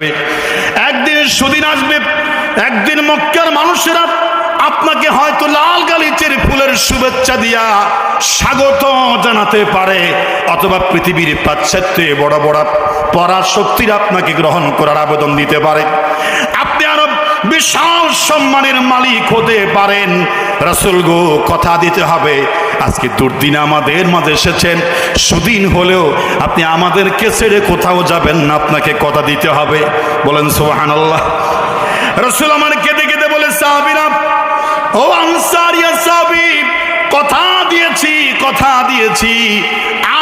একদিন সুদিন আসবে, একদিন মক্কার মানুষেরা আপনাকে হয়তো লাল গালিচের ফুলের শুভেচ্ছা দিয়া স্বাগত জানাতে পারে, অথবা পৃথিবীর পাশ্চাত্যে বড় বড় পরাশক্তিরা আপনাকে গ্রহণ করার আবেদন দিতে পারে। আপনি আরও বিশাল সম্মানের মালিক হতে পারেন। রাসুল গো, কথা দিতে হবে। আজকে দুর্দিন আমাদের মাঝে এসেছেন। সুদিন হলেও আপনি আমাদেরকে ছেড়ে কোথাও যাবেন না, আপনাকে কথা দিতে হবে। বলেন সোহান আল্লাহ রসুল আমার কেঁদে কেঁদে বলে, সাহাবিরা, ও আনসারিয়া সাহাবি, কথা দিয়েছি কথা দিয়েছি।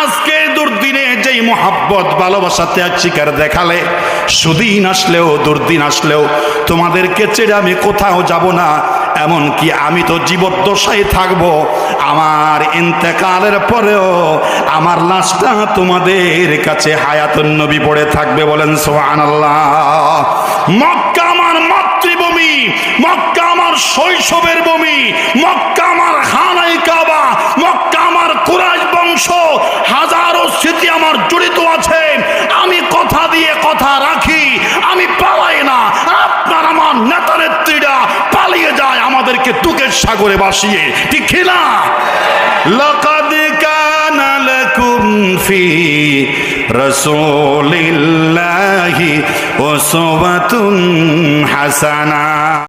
আজকে দুর্দিনে যেই মোহাব্বত, ভালোবাসা, ত্যাগ, শিকার দেখালে, সুদিন আসলেও, দুর্দিন আসলেও তোমাদেরকে ছেড়ে আমি কোথাও যাব না। এমনকি আমি তো জীবদ্দশায় থাকব। আমার ইন্তেকালের পরেও আমার লাশটা তোমাদের কাছে হায়াতুন নবী পড়ে থাকবে বলেন সোহান আল্লাহ মক্কা আমার মাতৃভূমি, মক্কা আমার শৈশবের ভূমি, মক্কা আমার খানাই কাবা, মক্কা আমার কুরাইশ বংশ, হাজারো স্মৃতি আমার জড়িত আছে। আমাকে তুকের সাগরে বাসিয়ে ঠিক খিলা লকাদ কানা লাকুম হাসানা।